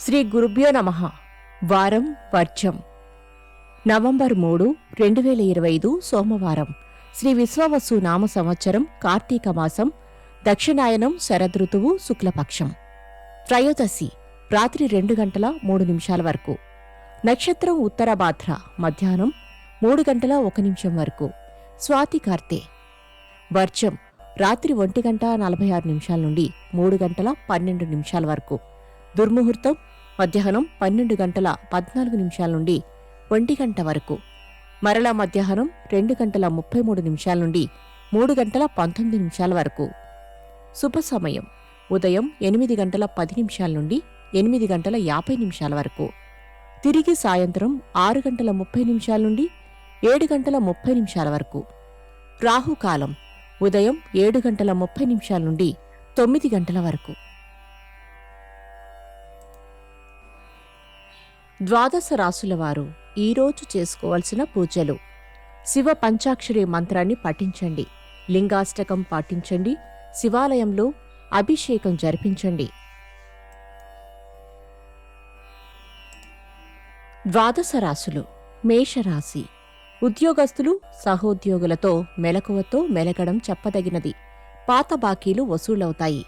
శ్రీ గురుభ్యో నమ. వారం వర్జం. నవంబర్ మూడు రెండు వేల ఇరవై ఐదు సోమవారం. శ్రీ విశ్వవసు నామ సంవత్సరం కార్తీక మాసం దక్షిణాయనం శరదృతువు శుక్లపక్షం. త్రయోదశి రాత్రి రెండు గంటల మూడు నిమిషాల వరకు. నక్షత్రం ఉత్తరభాద్ర మధ్యాహ్నం మూడు గంటల ఒక నిమిషం వరకు. స్వాతి కార్తె. వర్జం రాత్రి ఒంటి గంట నలభై ఆరు నిమిషాల నుండి మూడు గంటల పన్నెండు నిమిషాల వరకు. దుర్ముహూర్తం మధ్యాహ్నం పన్నెండు గంటల పద్నాలుగు నిమిషాల నుండి ఒంటి గంట వరకు. మరలా మధ్యాహ్నం రెండు గంటల ముప్పై మూడు నిమిషాల నుండి మూడు గంటల పంతొమ్మిది నిమిషాల వరకు. శుభ సమయం. ఉదయం ఎనిమిది గంటల పది నిమిషాల నుండి ఎనిమిది గంటల యాభై నిమిషాల వరకు. తిరిగి సాయంత్రం ఆరు గంటల ముప్పై నిమిషాల నుండి ఏడు గంటల ముప్పై నిమిషాల వరకు. రాహుకాలం. ఉదయం ఏడు గంటల ముప్పై నిమిషాల నుండి తొమ్మిది గంటల వరకు. ద్వాదశ రాసులవారు ఈరోజు చేసుకోవలసిన పూజలు. శివ పంచాక్షరి మంత్రాన్ని పఠించండి. లింగాష్టకం పాటించండి. శివాలయంలో అభిషేకం జరిపించండి. ద్వాదశ రాసులు. మేషరాశి. ఉద్యోగస్తులు సహోద్యోగులతో మెలకువతో మెలగడం చెప్పదగినది. పాత బాకీలు వసూలవుతాయి.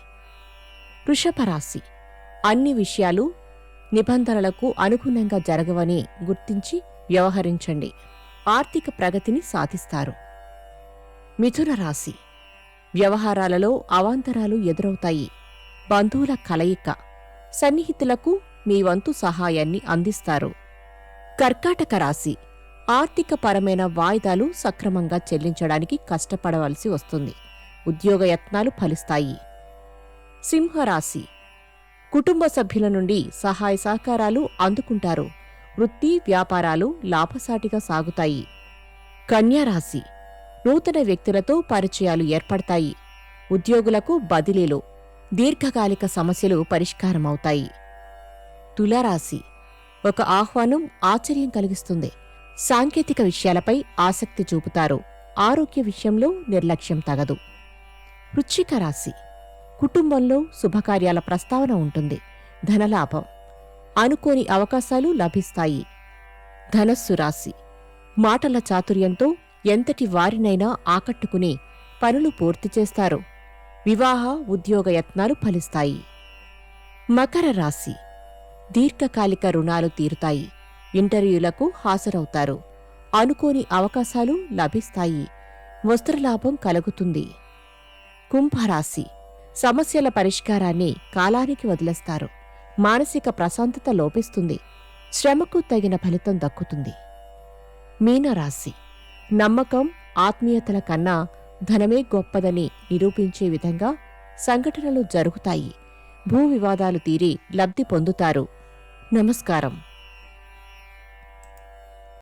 వృషభరాశి. అన్ని విషయాలు నిబంధనలకు అనుగుణంగా జరగవని గుర్తించి వ్యవహరించండి. ఆర్థిక ప్రగతిని సాధిస్తారు. మిథున రాశి. వ్యవహారాలలో అవాంతరాలు ఎదురవుతాయి. బంధువుల కలయిక. సన్నిహితులకు మీ వంతు సహాయాన్ని అందిస్తారు. కర్కాటక రాశి. ఆర్థికపరమైన వాయిదాలు సక్రమంగా చెల్లించడానికి కష్టపడవలసి వస్తుంది. ఉద్యోగ యత్నాలు ఫలిస్తాయి. సింహరాశి. కుటుంబ సభ్యుల నుండి సహాయ సహకారాలు అందుకుంటారు. వృత్తి వ్యాపారాలు లాభసాటిగా సాగుతాయి. కన్యారాశి నూతన వ్యక్తులతో పరిచయాలు ఏర్పడతాయి. ఉద్యోగులకు బదిలీలు దీర్ఘకాలిక సమస్యలు పరిష్కారమవుతాయి. తులారాశి. ఒక ఆహ్వానం ఆశ్చర్యం కలిగిస్తుంది. సాంకేతిక విషయాలపై ఆసక్తి చూపుతారు. ఆరోగ్య విషయంలో నిర్లక్ష్యం తగదు. వృచ్చిక రాశి. కుటుంబంలో శుభకార్యాల ప్రస్తావన ఉంటుంది. ధనలాభం. అనుకోని అవకాశాలు లభిస్తాయి. ధనస్సు రాశి. మాటల చాతుర్యంతో ఎంతటి వారినైనా ఆకట్టుకుని పనులు పూర్తి చేస్తారు. వివాహ ఉద్యోగ యత్నాలు ఫలిస్తాయి. మకర రాశి. దీర్ఘకాలిక రుణాలు తీరుతాయి. ఇంటర్వ్యూలకు హాజరవుతారు. అనుకోని అవకాశాలు లభిస్తాయి. వస్త్రలాభం కలుగుతుంది. కుంభరాశి. సమస్యల పరిష్కారాన్ని కాలానికి వదిలేస్తారు. మానసిక ప్రశాంతత లోపిస్తుంది. శ్రమకు తగిన ఫలితం దక్కుతుంది. మీనరాశి. నమ్మకం ఆత్మీయతల కన్నా ధనమే గొప్పదని నిరూపించే విధంగా సంఘటనలు జరుగుతాయి. భూ వివాదాలు తీరి లబ్ధి పొందుతారు. నమస్కారం.